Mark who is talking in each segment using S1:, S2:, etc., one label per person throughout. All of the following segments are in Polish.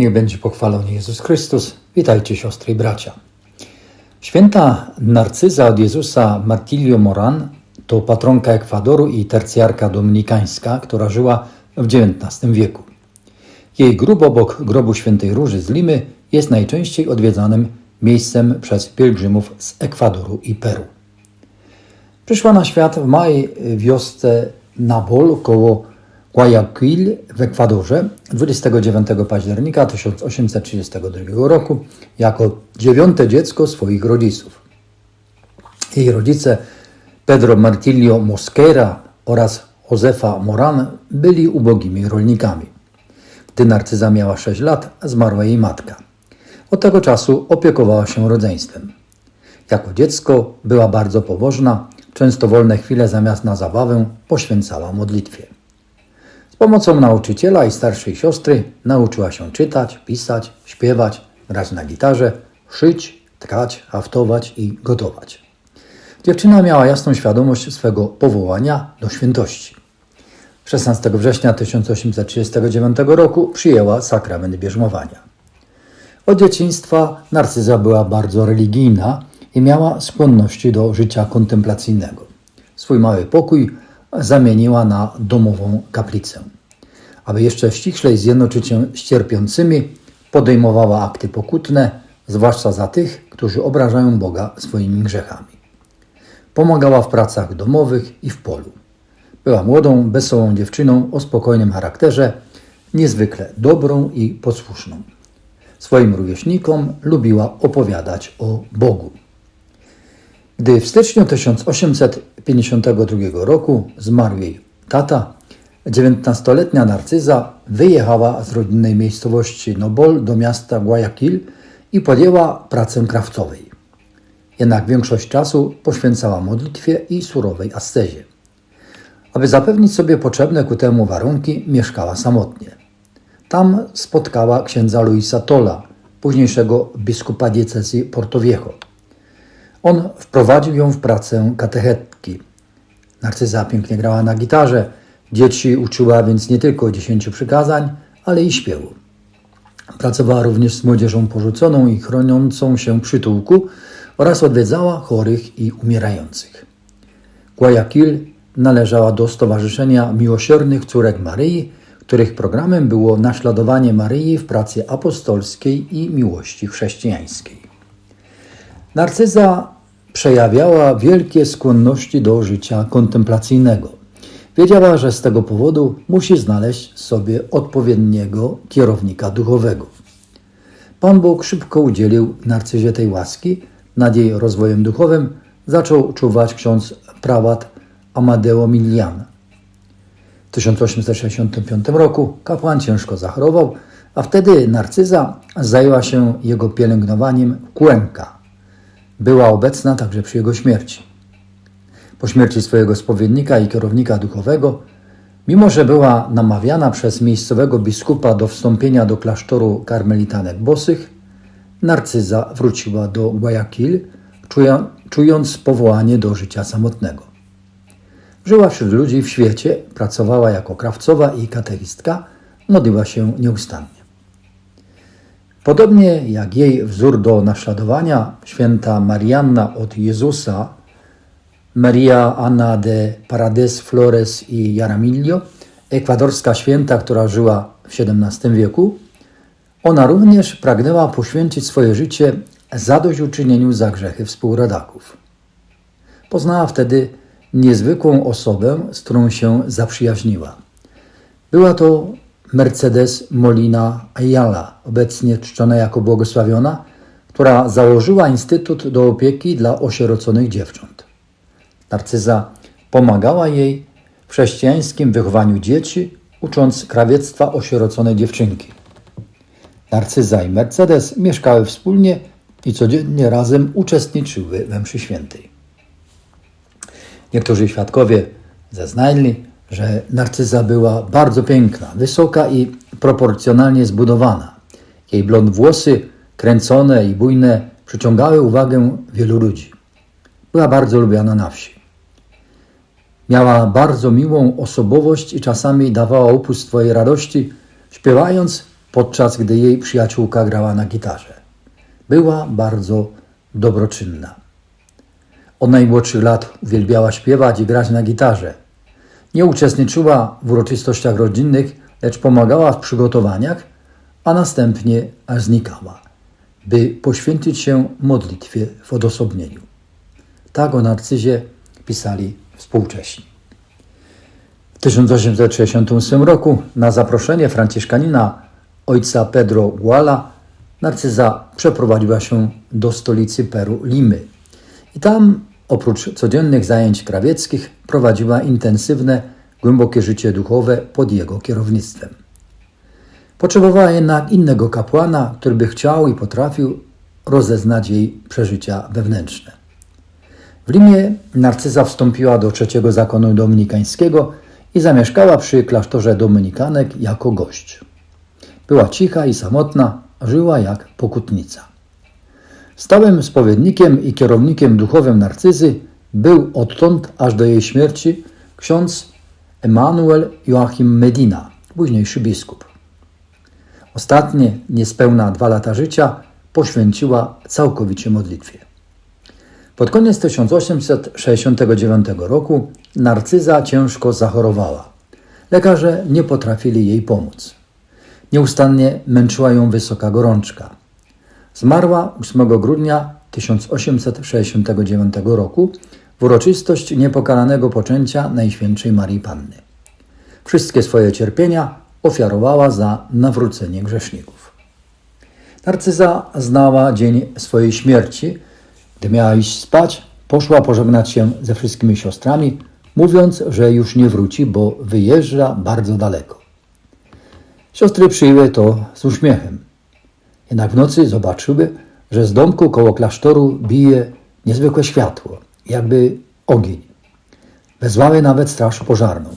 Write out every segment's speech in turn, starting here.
S1: Niech będzie pochwalony Jezus Chrystus. Witajcie siostry i bracia. Święta Narcyza od Jezusa Martilio Moran to patronka Ekwadoru i tercjarka dominikańska, która żyła w XIX wieku. Jej grób obok grobu świętej Róży z Limy jest najczęściej odwiedzanym miejscem przez pielgrzymów z Ekwadoru i Peru. Przyszła na świat w małej wiosce Nabol koło Guayaquil w Ekwadorze 29 października 1832 roku jako dziewiąte dziecko swoich rodziców. Jej rodzice Pedro Martillo Mosquera oraz Josefa Moran byli ubogimi rolnikami. Gdy Narcyza miała 6 lat, zmarła jej matka. Od tego czasu opiekowała się rodzeństwem. Jako dziecko była bardzo pobożna, często wolne chwile zamiast na zabawę poświęcała modlitwie. Pomocą nauczyciela i starszej siostry nauczyła się czytać, pisać, śpiewać, grać na gitarze, szyć, tkać, haftować i gotować. Dziewczyna miała jasną świadomość swego powołania do świętości. 16 września 1839 roku przyjęła sakrament bierzmowania. Od dzieciństwa Narcyza była bardzo religijna i miała skłonności do życia kontemplacyjnego. Swój mały pokój zamieniła na domową kaplicę. Aby jeszcze ściślej zjednoczyć się z cierpiącymi, podejmowała akty pokutne, zwłaszcza za tych, którzy obrażają Boga swoimi grzechami. Pomagała w pracach domowych i w polu. Była młodą, wesołą dziewczyną o spokojnym charakterze, niezwykle dobrą i posłuszną. Swoim rówieśnikom lubiła opowiadać o Bogu. Gdy w styczniu 1852 roku zmarł jej tata, 19-letnia Narcyza wyjechała z rodzinnej miejscowości Nobol do miasta Guayaquil i podjęła pracę krawcowej. Jednak większość czasu poświęcała modlitwie i surowej ascezie. Aby zapewnić sobie potrzebne ku temu warunki, mieszkała samotnie. Tam spotkała księdza Luisa Tola, późniejszego biskupa diecezji Porto Viejo. On wprowadził ją w pracę katechetki. Narcyza pięknie grała na gitarze, dzieci uczyła więc nie tylko dziesięciu przykazań, ale i śpiewu. Pracowała również z młodzieżą porzuconą i chroniącą się przytułku oraz odwiedzała chorych i umierających. Guayaquil należała do Stowarzyszenia Miłosiernych Córek Maryi, których programem było naśladowanie Maryi w pracy apostolskiej i miłości chrześcijańskiej. Narcyza przejawiała wielkie skłonności do życia kontemplacyjnego. Wiedziała, że z tego powodu musi znaleźć sobie odpowiedniego kierownika duchowego. Pan Bóg szybko udzielił Narcyzie tej łaski. Nad jej rozwojem duchowym zaczął czuwać ksiądz prałat Amadeo Milian. W 1865 roku kapłan ciężko zachorował, a wtedy Narcyza zajęła się jego pielęgnowaniem Cuenca. Była obecna także przy jego śmierci. Po śmierci swojego spowiednika i kierownika duchowego, mimo że była namawiana przez miejscowego biskupa do wstąpienia do klasztoru karmelitanek bosych, Narcyza wróciła do Guayaquil, czując powołanie do życia samotnego. Żyła wśród ludzi w świecie, pracowała jako krawcowa i katechistka, modliła się nieustannie. Podobnie jak jej wzór do naśladowania, święta Marianna od Jezusa, Maria Ana de Parades Flores i Jaramillo, ekwadorska święta, która żyła w XVII wieku, ona również pragnęła poświęcić swoje życie zadośćuczynieniu za grzechy współrodaków. Poznała wtedy niezwykłą osobę, z którą się zaprzyjaźniła. Była to Mercedes Molina Ayala, obecnie czczona jako błogosławiona, która założyła Instytut do opieki dla osieroconych dziewcząt. Narcyza pomagała jej w chrześcijańskim wychowaniu dzieci, ucząc krawiectwa osierocone dziewczynki. Narcyza i Mercedes mieszkały wspólnie i codziennie razem uczestniczyły we mszy świętej. Niektórzy świadkowie zeznali, że Narcyza była bardzo piękna, wysoka i proporcjonalnie zbudowana. Jej blond włosy, kręcone i bujne, przyciągały uwagę wielu ludzi. Była bardzo lubiana na wsi. Miała bardzo miłą osobowość i czasami dawała upust swojej radości, śpiewając podczas gdy jej przyjaciółka grała na gitarze. Była bardzo dobroczynna. Od najmłodszych lat uwielbiała śpiewać i grać na gitarze. Nie uczestniczyła w uroczystościach rodzinnych, lecz pomagała w przygotowaniach, a następnie aż znikała, by poświęcić się modlitwie w odosobnieniu. Tak o narcyzie pisali współcześni. W 1868 roku na zaproszenie franciszkanina ojca Pedro Guala Narcyza przeprowadziła się do stolicy Peru Limy i tam oprócz codziennych zajęć krawieckich prowadziła intensywne, głębokie życie duchowe pod jego kierownictwem. Potrzebowała jednak innego kapłana, który by chciał i potrafił rozeznać jej przeżycia wewnętrzne. W Limie Narcyza wstąpiła do trzeciego zakonu dominikańskiego i zamieszkała przy klasztorze dominikanek jako gość. Była cicha i samotna, żyła jak pokutnica. Stałym spowiednikiem i kierownikiem duchowym Narcyzy był odtąd aż do jej śmierci ksiądz Emanuel Joachim Medina, późniejszy biskup. Ostatnie niespełna dwa lata życia poświęciła całkowicie modlitwie. Pod koniec 1869 roku Narcyza ciężko zachorowała. Lekarze nie potrafili jej pomóc. Nieustannie męczyła ją wysoka gorączka. Zmarła 8 grudnia 1869 roku w uroczystość niepokalanego poczęcia Najświętszej Marii Panny. Wszystkie swoje cierpienia ofiarowała za nawrócenie grzeszników. Narcyza znała dzień swojej śmierci. Gdy miała iść spać, poszła pożegnać się ze wszystkimi siostrami, mówiąc, że już nie wróci, bo wyjeżdża bardzo daleko. Siostry przyjęły to z uśmiechem. Jednak w nocy zobaczyły, że z domku koło klasztoru bije niezwykłe światło, jakby ogień. Wezwały nawet straż pożarną.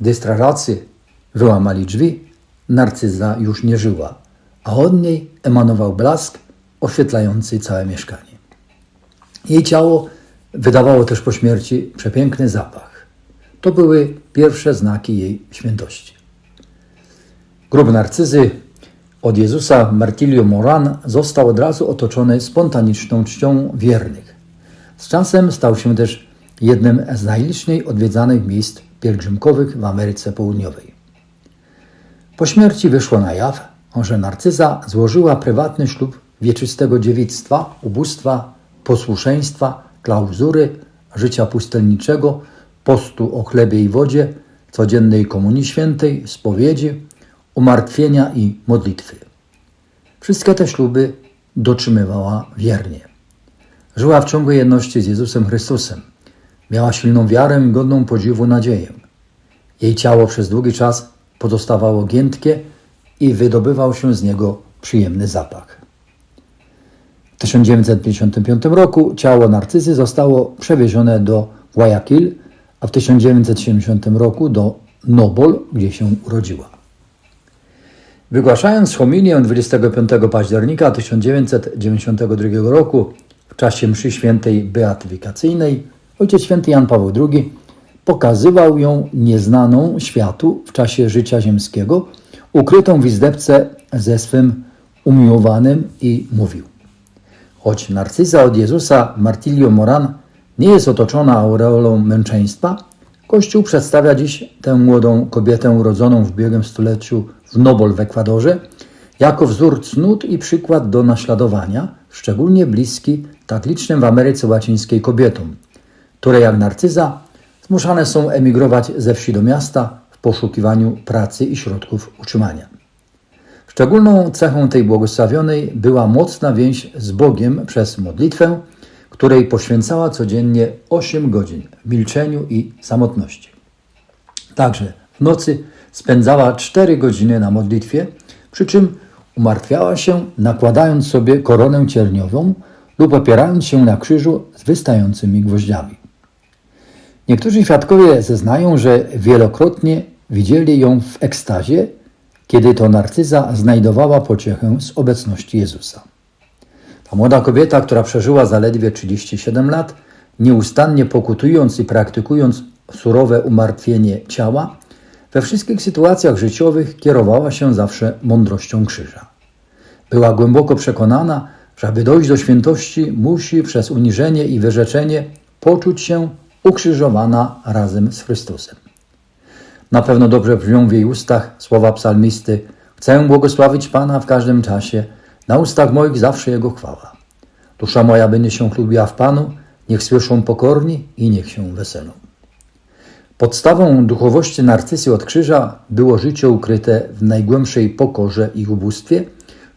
S1: Gdy strażacy wyłamali drzwi, narcyza już nie żyła, a od niej emanował blask oświetlający całe mieszkanie. Jej ciało wydawało też po śmierci przepiękny zapach. To były pierwsze znaki jej świętości. Grób narcyzy od Jezusa Martilio Moran został od razu otoczony spontaniczną czcią wiernych. Z czasem stał się też jednym z najliczniej odwiedzanych miejsc pielgrzymkowych w Ameryce Południowej. Po śmierci wyszło na jaw, że Narcyza złożyła prywatny ślub wieczystego dziewictwa, ubóstwa, posłuszeństwa, klauzury, życia pustelniczego, postu o chlebie i wodzie, codziennej komunii świętej, spowiedzi, umartwienia i modlitwy. Wszystkie te śluby dotrzymywała wiernie. Żyła w ciągłej jedności z Jezusem Chrystusem. Miała silną wiarę i godną podziwu nadzieję. Jej ciało przez długi czas pozostawało giętkie i wydobywał się z niego przyjemny zapach. W 1955 roku ciało Narcyzy zostało przewiezione do Guayaquil, a w 1970 roku do Nobol, gdzie się urodziła. Wygłaszając homilię 25 października 1992 roku w czasie mszy świętej beatyfikacyjnej, ojciec święty Jan Paweł II pokazywał ją nieznaną światu w czasie życia ziemskiego, ukrytą w izdebce ze swym umiłowanym i mówił. Choć narcyza od Jezusa Martilio Moran nie jest otoczona aureolą męczeństwa, Kościół przedstawia dziś tę młodą kobietę urodzoną w ubiegłym stuleciu w Nobol w Ekwadorze jako wzór cnót i przykład do naśladowania, szczególnie bliski tak licznym w Ameryce Łacińskiej kobietom, które jak narcyza zmuszane są emigrować ze wsi do miasta w poszukiwaniu pracy i środków utrzymania. Szczególną cechą tej błogosławionej była mocna więź z Bogiem przez modlitwę, której poświęcała codziennie 8 godzin w milczeniu i samotności. Także w nocy spędzała 4 godziny na modlitwie, przy czym umartwiała się, nakładając sobie koronę cierniową lub opierając się na krzyżu z wystającymi gwoździami. Niektórzy świadkowie zeznają, że wielokrotnie widzieli ją w ekstazie, kiedy to narcyza znajdowała pociechę z obecności Jezusa. Młoda kobieta, która przeżyła zaledwie 37 lat, nieustannie pokutując i praktykując surowe umartwienie ciała, we wszystkich sytuacjach życiowych kierowała się zawsze mądrością krzyża. Była głęboko przekonana, że aby dojść do świętości, musi przez uniżenie i wyrzeczenie poczuć się ukrzyżowana razem z Chrystusem. Na pewno dobrze brzmią w jej ustach słowa psalmisty: Chcę błogosławić Pana w każdym czasie, na ustach moich zawsze Jego chwała. Dusza moja będzie się chlubiła w Panu, niech słyszą pokorni i niech się weselą. Podstawą duchowości narcysy od krzyża było życie ukryte w najgłębszej pokorze i ubóstwie,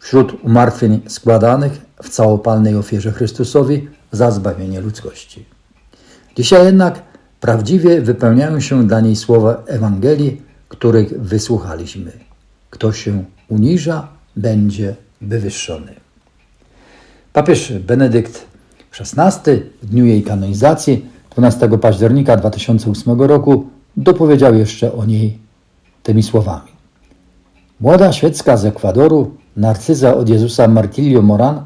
S1: wśród umartwień składanych w całopalnej ofierze Chrystusowi za zbawienie ludzkości. Dzisiaj jednak prawdziwie wypełniają się dla niej słowa Ewangelii, których wysłuchaliśmy. Kto się uniża, będzie wywyższony. Papież Benedykt XVI w dniu jej kanonizacji 12 października 2008 roku dopowiedział jeszcze o niej tymi słowami. Młoda świecka z Ekwadoru, narcyza od Jezusa Martillo Moran,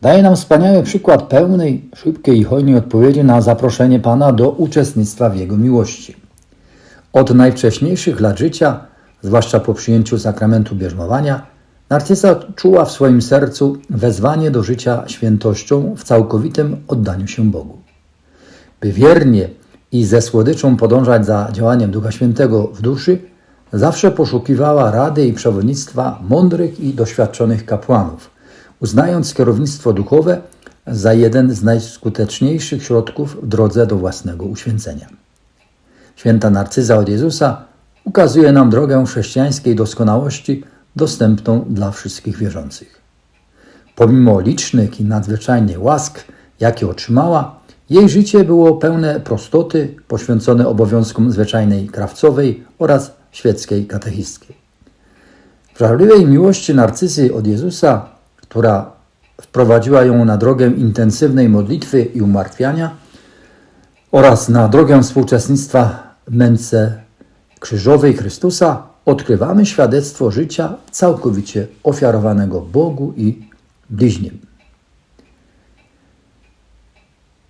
S1: daje nam wspaniały przykład pełnej, szybkiej i hojnej odpowiedzi na zaproszenie Pana do uczestnictwa w Jego miłości. Od najwcześniejszych lat życia, zwłaszcza po przyjęciu sakramentu bierzmowania, Narcyza czuła w swoim sercu wezwanie do życia świętością w całkowitym oddaniu się Bogu. By wiernie i ze słodyczą podążać za działaniem Ducha Świętego w duszy, zawsze poszukiwała rady i przewodnictwa mądrych i doświadczonych kapłanów, uznając kierownictwo duchowe za jeden z najskuteczniejszych środków w drodze do własnego uświęcenia. Święta Narcyza od Jezusa ukazuje nam drogę chrześcijańskiej doskonałości dostępną dla wszystkich wierzących. Pomimo licznych i nadzwyczajnych łask, jakie otrzymała, jej życie było pełne prostoty, poświęcone obowiązkom zwyczajnej krawcowej oraz świeckiej katechistki. W żarliwej miłości narcyzy od Jezusa, która wprowadziła ją na drogę intensywnej modlitwy i umartwiania oraz na drogę współuczestnictwa w męce krzyżowej Chrystusa, odkrywamy świadectwo życia całkowicie ofiarowanego Bogu i bliźnim.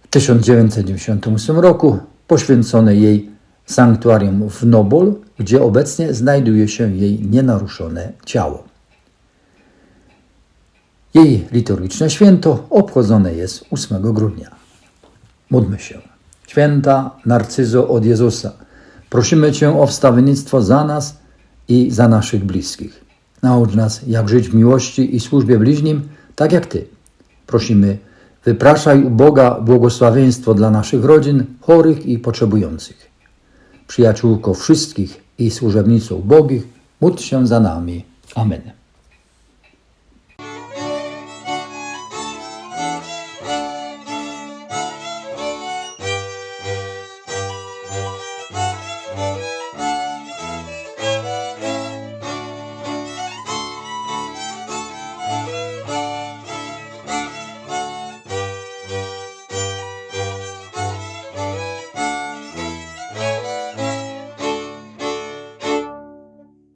S1: W 1998 roku poświęcone jej sanktuarium w Nobol, gdzie obecnie znajduje się jej nienaruszone ciało. Jej liturgiczne święto obchodzone jest 8 grudnia. Módlmy się. Święta Narcyzo od Jezusa, prosimy Cię o wstawiennictwo za nas i za naszych bliskich. Naucz nas, jak żyć w miłości i służbie bliźnim, tak jak Ty. Prosimy, wypraszaj u Boga błogosławieństwo dla naszych rodzin, chorych i potrzebujących. Przyjaciółko wszystkich i służebnicą ubogich, módl się za nami. Amen.